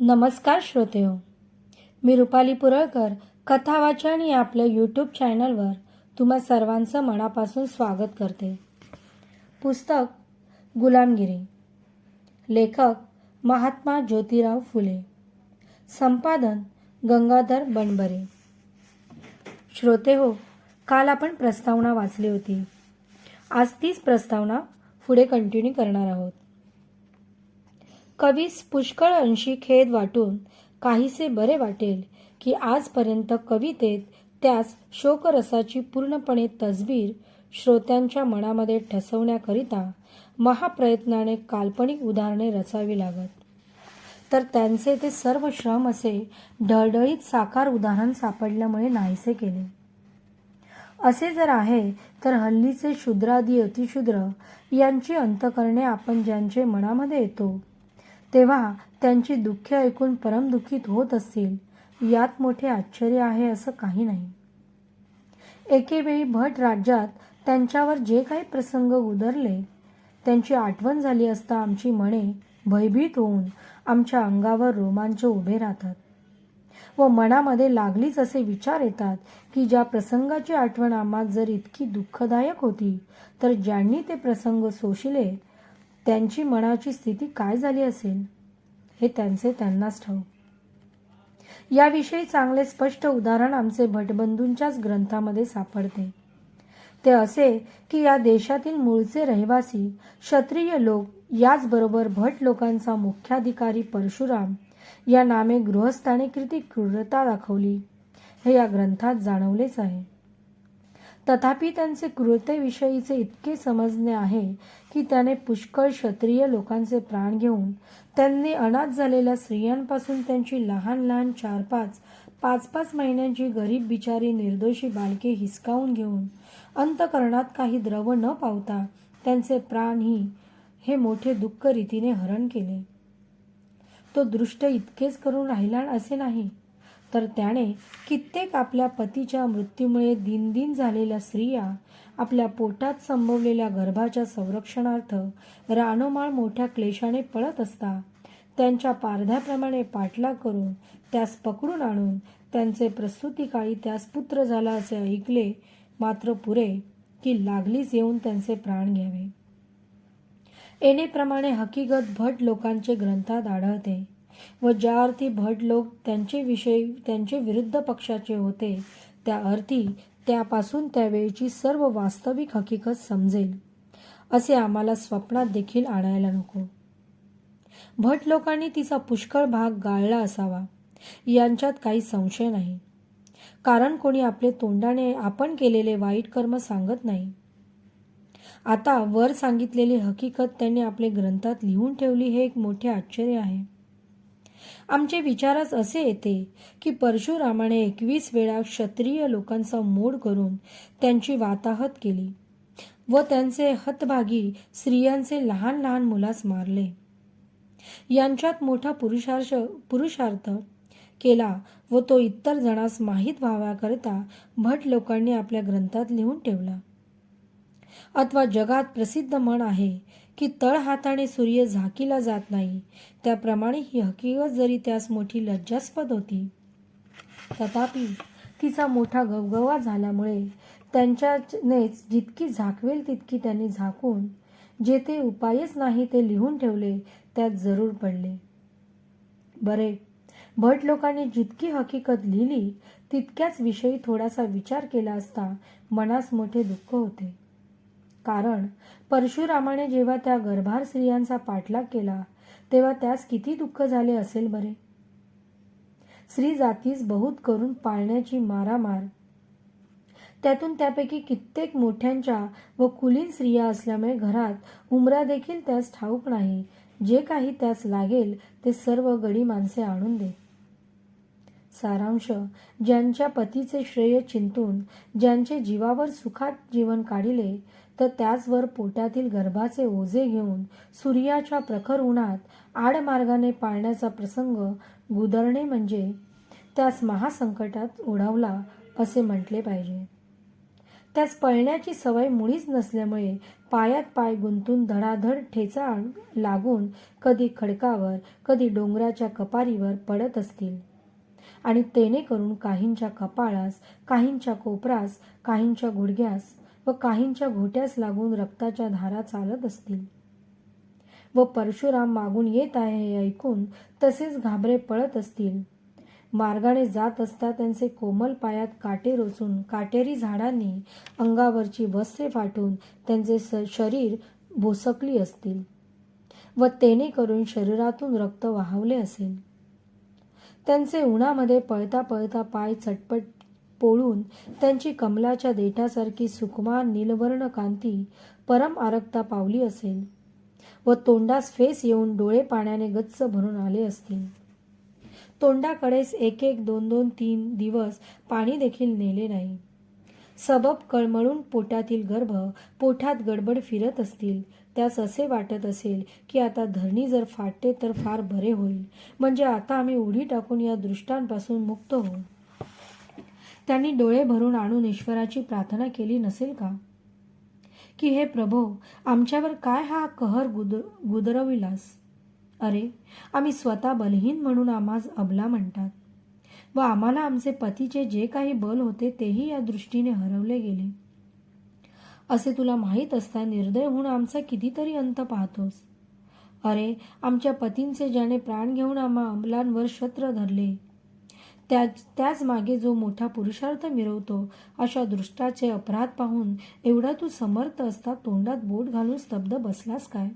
नमस्कार श्रोते हो. मी रुपाली पुरळकर कथा वाचन या आपल्या यूट्यूब चॅनलवर तुम्हा सर्वांचं मनापासून स्वागत करते. पुस्तक गुलामगिरी. लेखक महात्मा ज्योतिराव फुले. संपादन गंगाधर बनबरे. श्रोते हो काल आपण प्रस्तावना वाचली होती. आज तीच प्रस्तावना पुढे कंटिन्यू करणार आहोत. कवीस पुष्कळ अंशी खेद वाटून काहीसे बरे वाटेल की आजपर्यंत कवितेत त्यास शोकरसाची पूर्णपणे तसबीर श्रोत्यांच्या मनामध्ये ठसवण्याकरिता महाप्रयत्नाने काल्पनिक उदाहरणे रचावी लागत. तर त्यांचे ते सर्व श्रम असे ढळढळीत साकार उदाहरण सापडल्यामुळे नाहीसे केले. असे जर आहे तर हल्लीचे शूद्रादी अतिशूद्र यांची अंतकरणे आपण ज्यांचे मनामध्ये येतो तेव्हा त्यांची दुःखे ऐकून परमदुःखित होत असतील यात मोठे आश्चर्य आहे असं काही नाही. एकेवेळी भट राज्यात त्यांच्यावर जे काही प्रसंग उदरले त्यांची आठवण झाली असता आमची मने भयभीत होऊन आमच्या अंगावर रोमांच उभे राहतात व मनामध्ये लागलीच असे विचार येतात की ज्या प्रसंगाची आठवण आम्हाला जर इतकी दुःखदायक होती तर ज्यांनी ते प्रसंग सोशिले त्यांची मनाची स्थिती काय झाली असेल? हे त्यांचे त्यांनाच ठाऊक. याविषयी चांगले स्पष्ट उदाहरण आमचे भटबंधूंच्याच ग्रंथामध्ये सापडते. ते असे की या देशातील मूळचे रहिवासी क्षत्रिय लोक याचबरोबर भट लोकांचा मुख्याधिकारी परशुराम या नामे गृहस्थाने किती क्रूरता दाखवली हे या ग्रंथात जाणवलेच आहे. तथापि त्यांचे क्रूरतेविषयीचे इतके समजणे आहे की त्याने पुष्कळ क्षत्रिय लोकांचे प्राण घेऊन त्यांनी अनाथ झालेल्या स्त्रियांपासून त्यांची लहान लहान चार पाच पाच पाच महिन्यांची गरीब बिचारी निर्दोषी बालके हिसकावून घेऊन अंतकरणात काही द्रव न पावता त्यांचे प्राणही हे मोठे दुःख रीतीने हरण केले. तो दृष्ट इतकेच करून राहिला असे नाही. तर त्याने कित्येक आपल्या पतीच्या मृत्यूमुळे दिनदिन झालेल्या स्त्रिया आपल्या पोटात संभवलेल्या गर्भाच्या संरक्षणार्थ रानोमाळ मोठ्या क्लेशाने पळत असता त्यांच्या पारध्याप्रमाणे पाठलाग करून त्यास पकडून आणून त्यांचे प्रसूतीकाळी त्यास पुत्र झाला असे ऐकले मात्र पुरे की लागलीच येऊन त्यांचे प्राण घ्यावे. येणेप्रमाणे हकीकत भट लोकांचे ग्रंथात आढळते व ज्या अर्थी भट लोक त्यांचे विषयी त्यांचे विरुद्ध पक्षाचे होते त्या अर्थी त्यापासून त्यावेळीची सर्व वास्तविक हकीकत समजेल असे आम्हाला स्वप्नात देखील आणायला नको. भट लोकांनी तिचा पुष्कळ भाग गाळला असावा यांच्यात काही संशय नाही. कारण कोणी आपले तोंडाने आपण केलेले वाईट कर्म सांगत नाही. आता वर सांगितलेली हकीकत त्यांनी आपले ग्रंथात लिहून ठेवली हे एक मोठे आश्चर्य आहे. आमचे विचारास असे येते की परशुरामाने एकवीस वेळा क्षत्रिय लोकांचा मोड करून त्यांची वाताहत केली व त्यांचे हतभागी स्त्रियांचे लहान लहान मुलास मारले. यांच्यात मोठा पुरुषार्थ पुरुषार्थ केला व तो इतर जणास माहीत व्हाव्याकरिता भट लोकांनी आपल्या ग्रंथात लिहून ठेवला. अथवा जगात प्रसिद्ध म्हण आहे की तळ हाताने सूर्य झाकीला जात नाही. त्याप्रमाणे ही हकीकत जरी त्यास मोठी लज्जास्पद होती. तथापि तिचा मोठा गवगवा झाल्यामुळे त्यांच्यानेच जितकी झाकवेल तितकी त्यांनी झाकून जे ते उपायच नाही ते लिहून ठेवले त्यात जरूर पडले. बरे भट लोकांनी जितकी हकीकत लिहिली तितक्याच विषयी थोडासा विचार केला असता मनास मोठे दुःख होते. कारण परशुरामाने जेव्हा त्या गर्भार स्त्रियांचा पाठलाग केला तेव्हा त्यास किती दुःख झाले असेल बरे? स्त्री जातीस बहुत करून पाळण्याची मारामार. त्यातून त्यापैकी कित्येक मोठ्यांच्या व कुलीन स्त्रिया असल्यामुळे घरात उमरा देखील त्यास ठाऊक नाही. जे काही त्यास लागेल ते सर्व गडी माणसे आणून दे. सारांश. ज्यांच्या पतीचे श्रेय चिंतून ज्यांचे जीवावर सुखात जीवन काढिले तर त्याचवर पोटातील गर्भाचे ओझे घेऊन सूर्याच्या प्रखर उन्हात आडमार्गाने पाळण्याचा प्रसंग गुदरणे म्हणजे त्यास महासंकटात ओढावला असे म्हटले पाहिजे. त्यास पळण्याची सवय मुळीच नसल्यामुळे पायात पाय गुंतून धडाधड ठेचा लागून कधी खडकावर कधी डोंगराच्या कपारीवर पडत असतील. आणि तेने करून काहींच्या कपाळास काहींच्या कोपरास काहींच्या गुडघ्यास व काहींच्या घोट्यास लागून रक्ताच्या धारा चालत असतील. व परशुराम मागून येत आहे हे ऐकून तसेच घाबरे पळत असतील. मार्गाने जात असता त्यांचे कोमल पायात काटे रोचून काटेरी झाडांनी अंगावरची वस्त्रे फाटून त्यांचे स शरीर भोसकली असतील. व तेने करून शरीरातून रक्त वाहवले असेल. त्यांचे उन्हामध्ये पळता पळता पाय चटपट पोळून त्यांची कमलाच्या देठासारखी सुकुमार नीलवर्ण कांती परम आरक्ता पावली असेल व तोंडास फेस येऊन डोळे पाण्याने गच्च भरून आले असतील. तोंडाकडेच एक एक दोन दोन तीन दिवस पाणी देखील नेले नाही. सबब कळमळून पोटातील गर्भ पोटात गडबड फिरत असतील. त्यास असे वाटत असेल की आता धरणी जर फाटते तर फार बरे होईल. म्हणजे आता आम्ही उडी टाकून या दृष्टांपासून मुक्त होऊ. त्यांनी डोळे भरून आणून ईश्वराची प्रार्थना केली नसेल का? की हे प्रभो आमच्यावर काय हा कहर गुद गुदरविलास? अरे आम्ही स्वतः बलहीन म्हणून आम्हास अबला म्हणतात. व आम्हाला आमचे पतीचे जे काही बल होते तेही या दृष्टीने हरवले गेले. असे तुला माहीत असता निर्दय होऊन आमचा कितीतरी अंत पाहतोस. अरे आमच्या पतींचे ज्याने प्राण घेऊन आम्हा अंबलांवर शत्र धरले त्या त्याच मागे जो मोठा पुरुषार्थ मिरवतो अशा दृष्टाचे अपराध पाहून एवढा तू समर्थ असता तोंडात बोट घालून स्तब्ध बसलास काय?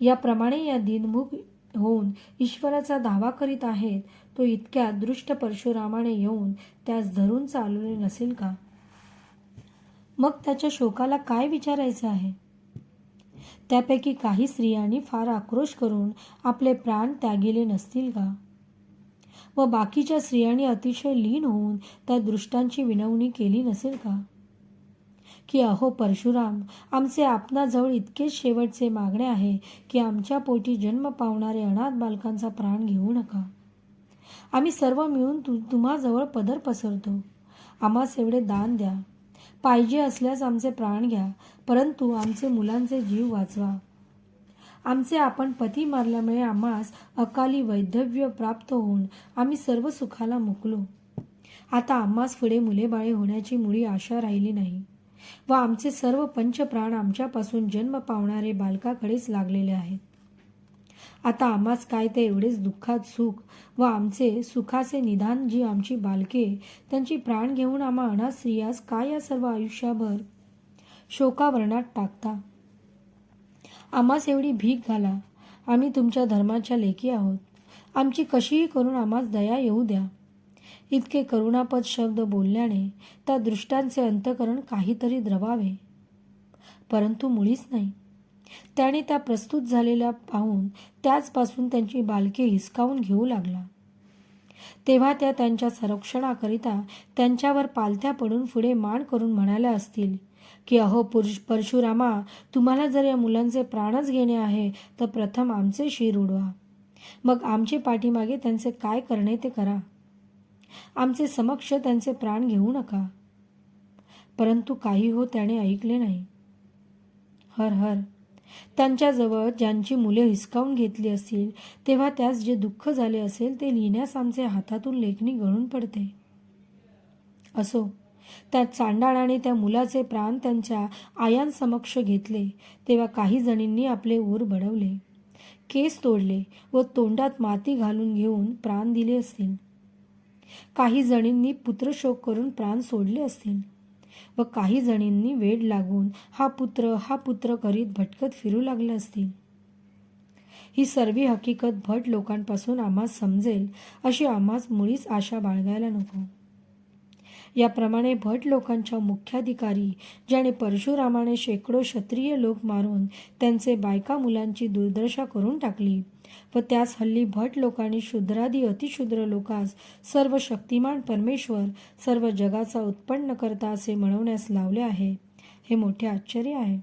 याप्रमाणे या दिनमुख होऊन ईश्वराचा दावा करीत आहेत तो इतक्या दृष्ट परशुरामाने येऊन त्यास धरून चालवले नसेल का? मग त्याच्या शोकाला काय विचारायचं आहे? त्यापैकी काही स्त्रियांनी फार आक्रोश करून आपले प्राण त्यागिले नसतील का? व बाकीच्या स्त्रियांनी अतिशय लीन होऊन त्या दृष्टांची विनवणी केली नसेल का? की अहो परशुराम आमचे आपणाजवळ इतकेच शेवटचे मागणे आहे की आमच्या पोटी जन्म पावणारे अनाथ बालकांचा प्राण घेऊ नका. आम्ही सर्व मिळून तु तुम्हाजवळ पदर पसरतो. आम्हास एवढे दान द्या. पाहिजे असल्यास आमचे प्राण घ्या परंतु आमचे मुलांचे जीव वाचवा. आमचे आपण पती मारल्यामुळे आम्हास अकाली वैधव्य प्राप्त होऊन आम्ही सर्व सुखाला मुकलो. आता आम्हास पुढे मुलेबाळे होण्याची मुळी आशा राहिली नाही व आमचे सर्व पंचप्राण आमच्यापासून जन्म पावणारे बालकाकडेच लागलेले आहेत. आता आम्हास काय ते एवढेच दुःखात सुख व आमचे सुखाचे निदान जी आमची बालके त्यांची प्राण घेऊन आम्हा अनाथ स्त्रियास काय या सर्व आयुष्याभर शोकावरणात टाकता? आम्हास एवढी भीक घाला. आम्ही तुमच्या धर्माच्या लेखी आहोत. आमची कशीही करून आम्हास दया येऊ द्या. इतके करुणापद शब्द बोलल्याने त्या दृष्टांचे अंतकरण काहीतरी द्रवावे. परंतु मुळीच नाही. त्याने त्या प्रस्तुत झालेल्या पाहून त्याचपासून त्यांची बालके हिसकावून घेऊ लागला. तेव्हा त्या त्यांच्या संरक्षणाकरिता त्यांच्यावर पालथ्या पडून पुढे मान करून म्हणाल्या असतील की अहो पुरुष परशुरामा तुम्हाला जर या मुलांचे प्राणच घेणे आहे तर प्रथम आमचे शिर उडवा. मग आमचे पाठीमागे त्यांचे काय करणे ते करा. आमचे समक्ष त्यांचे प्राण घेऊ नका. परंतु काही हो त्याने ऐकले नाही. हर हर. त्यांच्याजवळ ज्यांची मुले हिसकावून घेतली असतील तेव्हा त्यास जे दुःख झाले असेल ते लिहिण्यास आमचे हातातून लेखणी गळून पडते. असो. त्या चांडाळाने त्या मुलाचे प्राण त्यांच्या आयांसमक्ष घेतले. तेव्हा काही जणींनी आपले ऊर बडवले. केस तोडले व तोंडात माती घालून घेऊन प्राण दिले असतील. काही जणींनी पुत्रशोक करून प्राण सोडले असतील. व काही जणींनी वेड लागून हा पुत्र हा पुत्र करीत भटकत फिरू लागले असतील. ही सर्व हकीकत भट लोकांपासून आम्हास समजेल अशी आम्हास मुळीच आशा बाळगायला नको. याप्रमाणे भट लोकांच्या मुख्याधिकारी ज्याने परशुरामाने शेकडो क्षत्रिय लोक मारून त्यांचे बायका मुलांची दुर्दशा करून टाकली व त्यास हल्ली भट लोकांनी शूद्रादी अतिशूद्र लोकास सर्व शक्तिमान परमेश्वर सर्व जगाचा उत्पन्न करता असे म्हणवण्यास लावले आहे. हे मोठे आश्चर्य आहे.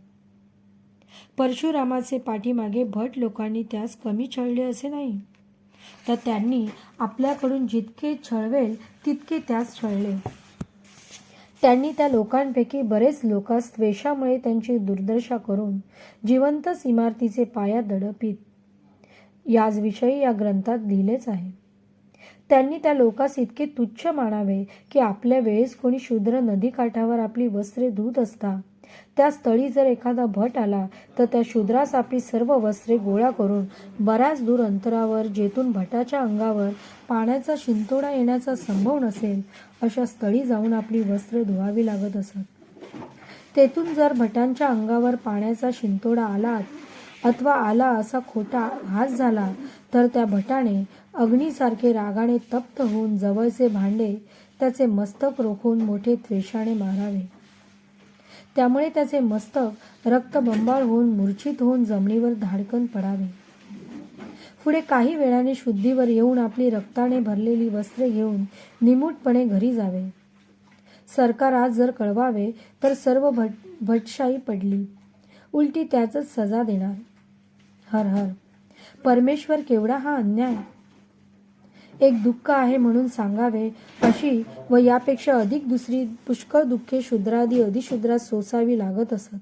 परशुरामाचे पाठीमागे भट लोकांनी त्यास कमी छळले असे नाही. तर त्यांनी आपल्याकडून जितके छळवेल तितके त्यास छळले. त्यांनी त्या लोकांपैकी बरेच लोकांस द्वेषामुळे त्यांची दुर्दशा करून जिवंतच इमारतीचे पाया दडपित. याचविषयी या ग्रंथात लिहिलेच आहे. त्यांनी त्या लोकास इतके तुच्छ मानावे की आपल्या वेळेस कोणी शूद्र नदीकाठावर आपली वस्त्रे धुत असता त्या स्थळी जर एखादा भट आला तर त्या शूद्रास आपली सर्व वस्त्रे गोळा करून बऱ्याच दूर अंतरावर जेथून भटाच्या अंगावर पाण्याचा शिंतोडा येण्याचा संभव नसेल अशा स्थळी जाऊन आपली वस्त्र धुवावी लागत असत. तेथून जर भटांच्या अंगावर पाण्याचा शिंतोडा आला अथवा आला असा खोटा हास झाला तर त्या भटाने अग्नीसारखे रागाने तप्त होऊन जवळचे भांडे त्याचे मस्तक रोखून मोठे त्वेषाने मारावे. त्यामुळे त्याचे मस्तक रक्तबंबाळ होऊन मूर्छित होऊन जमिनीवर धाडकन पडावे. पुढे काही वेळाने शुद्धीवर येऊन आपली रक्ताने भरलेली वस्त्रे घेऊन निमूटपणे घरी जावे. सरकार आज जर कळवावे तर सर्व भट भटशाही पडली. उलटी त्याचच सजा देणार. हर हर. परमेश्वर केवढा हा अन्याय? एक दुःख आहे म्हणून सांगावे अशी व यापेक्षा अधिक दुसरी पुष्कळ दुःखे शूद्रादी अधिशूद्रात सोसावी लागत असत.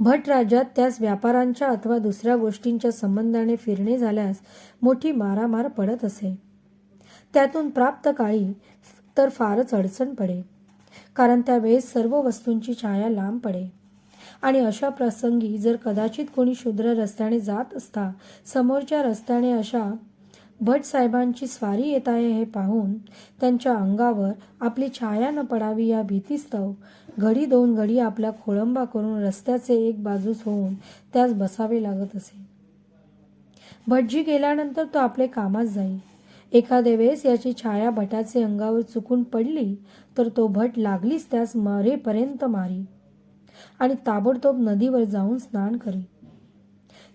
भट राज्यात त्यास व्यापारांच्या अथवा दुसऱ्या गोष्टींच्या संबंधाने फिरणे झाल्यास मोठी मारामार पडत असे. त्यातून प्राप्त काळी तर फारच अडचण पडे कारण त्यावेळेस सर्व वस्तूंची छाया लांब पडे. आणि अशा प्रसंगी जर कदाचित कोणी शूद्र रस्त्याने जात असता समोरच्या रस्त्याने अशा भट साहेबांची स्वारी येत आहे हे पाहून त्यांच्या अंगावर आपली छाया न पडावी या भीतीस्तव घडी दोन घडी आपला खोळंबा करून रस्त्याचे एक बाजूस होऊन त्यास बसावे लागत असे. भटजी गेल्यानंतर तो आपले कामात जाई. एखाद्या वेळेस याची छाया भटाचे अंगावर चुकून पडली तर तो भट लागलीच त्यास मरेपर्यंत मारी आणि ताबडतोब नदीवर जाऊन स्नान करी.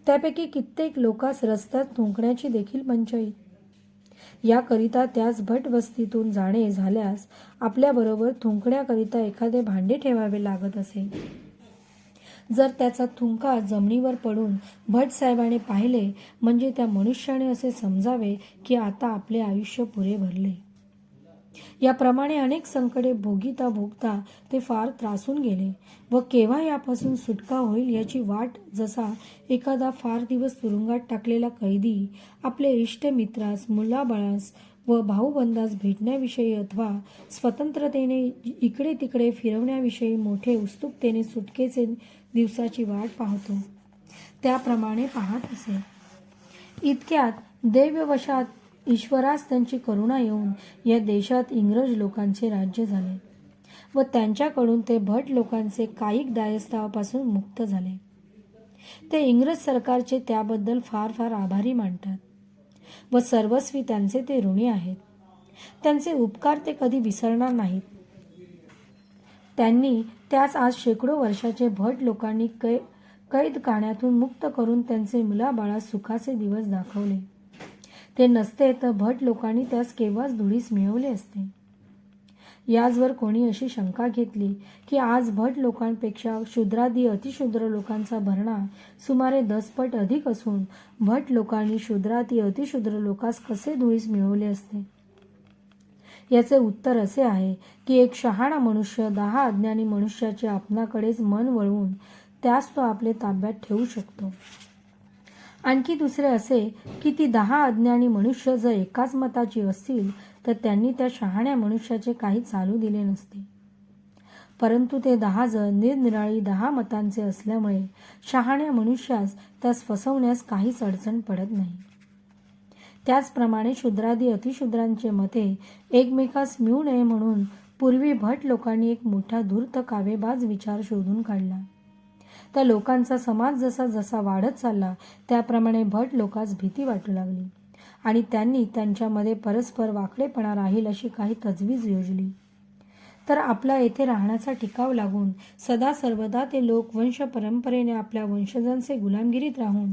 त्यापैकी कित्येक लोकास रस्त्यात थुंकण्याची देखील पंचाईत याकरिता त्याच भटवस्तीतून जाणे झाल्यास आपल्याबरोबर थुंकण्याकरिता एखादे भांडे ठेवावे लागत असे. जर त्याचा थुंका जमिनीवर पडून भट साहेबाने पाहिले म्हणजे त्या मनुष्याने असे समजावे की आता आपले आयुष्य पुरे भरले. याप्रमाणे अनेक संकटे भोगीता भोगता ते फार त्रासून गेले व केव्हा यापासून सुटका होईल याची वाट जसा एखादा फार दिवस तुरुंगात टाकलेला कैदी आपले इष्ट मित्रास मुलाबाळास व भाऊबंदास भेटण्याविषयी अथवा स्वतंत्रतेने इकडे तिकडे फिरवण्याविषयी मोठे उत्सुकतेने सुटकेचे दिवसाची वाट पाहतो. त्याप्रमाणे पाहत असे. इतक्यात देववशात ईश्वरास त्यांची करुणा येऊन या देशात इंग्रज लोकांचे राज्य झाले व त्यांच्याकडून ते भट लोकांचे कायिक दायस्तावापासून मुक्त झाले. ते इंग्रज सरकारचे त्याबद्दल फार फार आभारी मानतात व सर्वस्वी त्यांचे ते ऋणी आहेत. त्यांचे उपकार ते कधी विसरणार नाहीत. त्यांनी त्यास आज शेकडो वर्षाचे भट लोकांनी कै कैद काण्यातून मुक्त करून त्यांचे मुलाबाळा सुखाचे दिवस दाखवले. ते नसते तर भट लोकांनी त्यास केव्हाच धुळीस मिळवले असते. याचवर कोणी अशी शंका घेतली की आज भट लोकांपेक्षा शूद्रादी अतिशूद्र लोकांचा भरणा सुमारे दसपट अधिक असून भट लोकांनी शूद्रादी अतिशूद्र लोकांस कसे धुळीस मिळवले असते? याचे उत्तर असे आहे की एक शहाणा मनुष्य दहा अज्ञानी मनुष्याचे आपणाकडेच मन वळवून त्यास तो आपले ताब्यात ठेवू शकतो. आणखी दुसरे असे की ती दहा अज्ञानी मनुष्य जर एकाच मताची असतील तर त्यांनी त्या शहाण्या मनुष्याचे काही चालू दिले नसते. परंतु ते दहा जण निरनिराळी दहा मतांचे असल्यामुळे शहाण्या मनुष्यास त्यास फसवण्यास काहीच अडचण पडत नाही. त्याचप्रमाणे शूद्रादी अतिशूद्रांचे मते एकमेकास मिळू नये म्हणून पूर्वी भट लोकांनी एक मोठा धूर्त कावेबाज विचार शोधून काढला. त्या लोकांचा समाज जसा जसा वाढत चालला त्याप्रमाणे भट लोकांस भीती वाटू लागली. आणि त्यांनी त्यांच्यामध्ये परस्पर वाकडेपणा राहील अशी काही तजवीज योजली. तर आपला येथे राहण्याचा टिकाव लागून सदा सर्वदा ते लोक वंश परंपरेने आपल्या वंशजांचे गुलामगिरीत राहून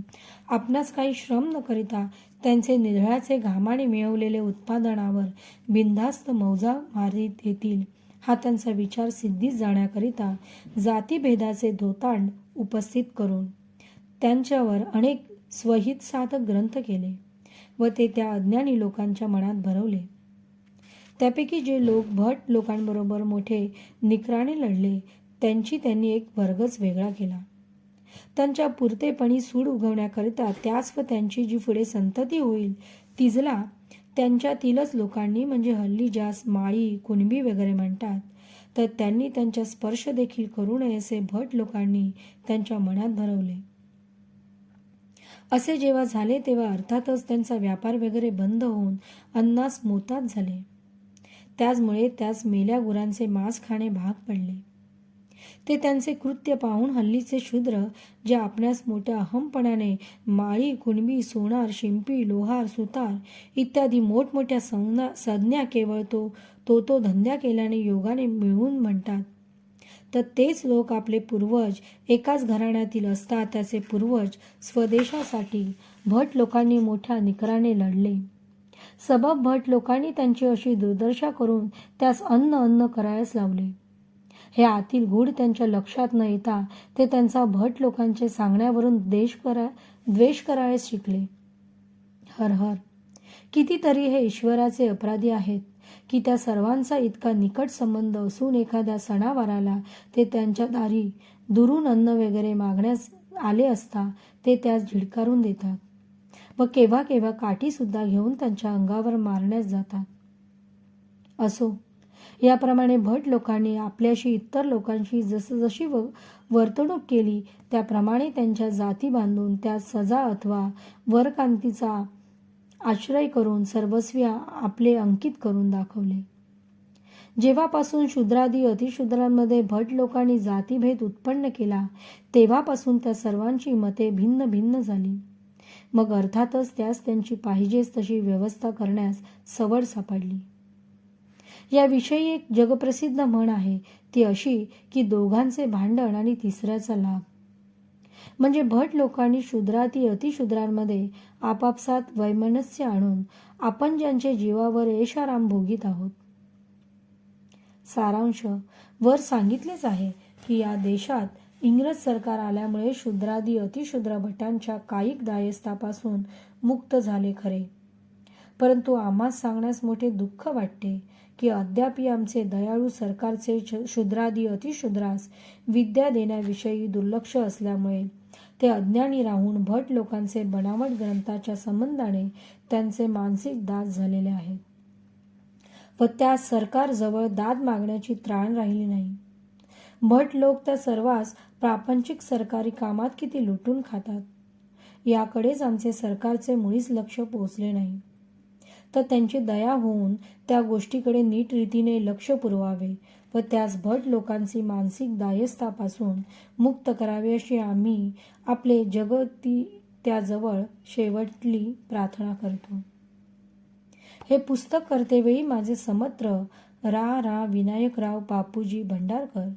आपणास काही श्रम न करिता त्यांचे निधळ्याचे घामाने मिळवलेले उत्पादनावर बिनधास्त मौजा मारित येतील हा त्यांचा विचार सिद्धीस जाण्याकरिता जातीभेदाचे धोतांड उपस्थित करून त्यांच्यावर अनेक स्वहित साधक ग्रंथ केले व ते त्या अज्ञानी लोकांच्या मनात भरवले. त्यापैकी जे लोक भट लोकांबरोबर मोठे निकराने लढले त्यांची त्यांनी एक वर्गच वेगळा केला. त्यांच्या पुरतेपणी सूड उगवण्याकरिता त्यास व त्यांची जी पुढे संतती होईल तिजला त्यांच्यातीलच लोकांनी म्हणजे हल्ली ज्यास माळी कुणबी वगैरे म्हणतात तर त्यांनी त्यांच्या स्पर्श देखील करू नये असे भट लोकांनी त्यांच्या मनात भरवले. असे जेव्हा झाले तेव्हा अर्थातच त्यांचा व्यापार वगैरे बंद होऊन अन्नास मोतात झाले. त्याचमुळे त्यास मेल्या गुरांचे मांस खाणे भाग पडले. ते त्यांचे कृत्य पाहून हल्लीचे शूद्र जे आपणास मोठ्या अहमपणाने माळी कुणबी सोनार शिंपी लोहार सुतार इत्यादी मोठमोठ्या संज्ञा संज्ञा केवळ तो तो तो धंद्या केल्याने योगाने मिळवून म्हणतात. तर तेच लोक आपले पूर्वज एकाच घराण्यातील असता त्याचे पूर्वज स्वदेशासाठी भट लोकांनी मोठ्या निकराने लढले. सबब भट लोकांनी त्यांची अशी दुर्दशा करून त्यास अन्न अन्न करायस लावले. हे आतील गूढ त्यांच्या लक्षात न येता ते त्यांचा भट लोकांचे सांगण्यावरून देश करा द्वेष करायला शिकले. हर हर. कितीतरी हे ईश्वराचे अपराधी आहेत की त्या सर्वांचा इतका निकट संबंध असून एखाद्या सणावाराला ते त्यांच्या दारी दुरून अन्न वगैरे मागण्यास आले असता ते त्यास झिडकारून देतात व केव्हा केव्हा काठीसुद्धा घेऊन त्यांच्या अंगावर मारण्यास जातात. असो याप्रमाणे भट लोकांनी आपल्याशी इतर लोकांशी जसजशी व वर्तणूक केली त्याप्रमाणे त्यांच्या जाती बांधून त्या सजा अथवा वरकांतीचा आश्रय करून सर्वस्वी आपले अंकित करून दाखवले. जेव्हापासून शूद्रादी अतिशूद्रांमध्ये भट लोकांनी जातीभेद उत्पन्न केला तेव्हापासून त्या सर्वांची मते भिन्न भिन्न झाली. मग अर्थातच त्यास त्यांची पाहिजेच तशी व्यवस्था करण्यास सवड सापडली. याविषयी एक जगप्रसिद्ध म्हण आहे. ती अशी की दोघांचे भांडण आणि तिसऱ्याचा लाभ. म्हणजे भट लोकांनी शूद्राती अतिशूद्रांमध्ये आपापसात वैमनस्य आणून आपण ज्यांचे जीवावर येशाराम भोगीत आहोत. सारांश. वर सांगितलेच आहे की या देशात इंग्रज सरकार आल्यामुळे शूद्रादी अतिशूद्र भटांच्या कायिक दायस्थापासून मुक्त झाले खरे. परंतु आम्हा सांगण्यास मोठे दुःख वाटते की अद्यापही आमचे दयाळू सरकारचे शूद्रादी अतिशूद्रास विद्या देण्याविषयी दुर्लक्ष असल्यामुळे ते अज्ञानी राहून भट लोकांचे बनावट ग्रंथाच्या संबंधाने त्यांचे मानसिक दास झालेले आहेत. व त्या सरकारजवळ दाद मागण्याची त्राण राहिली नाही. भट लोक त्या सर्वांस प्रापंचिक सरकारी कामात किती लुटून खातात? याकडेच आमचे सरकारचे मुळीच लक्ष पोचले नाही. तर त्यांची दया होऊन त्या गोष्टीकडे नीट रीतीने लक्ष पुरवावे व त्यास भट लोकांची मानसिक दायस्थापासून मुक्त करावे अशी आम्ही आपले जगती त्याजवळ शेवटली प्रार्थना करतो. हे पुस्तक करतेवेळी माझे समत्र रा रा विनायकराव बापूजी भंडारकर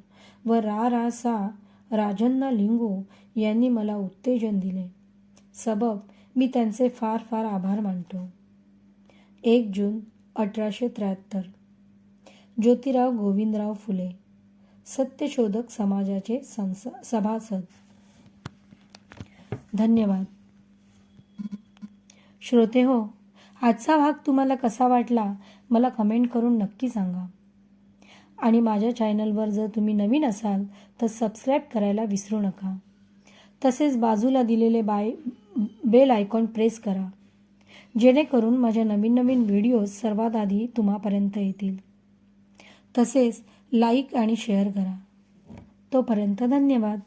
व रा रा सा राजन्ना लिंगो यांनी मला उत्तेजन दिले. सबब मी त्यांचे फार फार आभार मानतो. एक जून अठराशे त्र्याहत्तर. ज्योतिराव गोविंदराव फुले सत्यशोधक समाजाचे संस सभासद. धन्यवाद. श्रोते हो आजचा भाग तुम्हाला कसा वाटला मला कमेंट करून नक्की सांगा. आणि माझ्या चॅनलवर जर तुम्ही नवीन असाल तर सबस्क्राईब करायला विसरू नका. तसेच बाजूला दिलेले बाय बेल आयकॉन प्रेस करा. जेणेकरून माझ्या नवीन नवीन व्हिडिओज सर्वात आधी तुम्हापर्यंत येतील. तसेच लाईक आणि शेअर करा. तोपर्यंत धन्यवाद.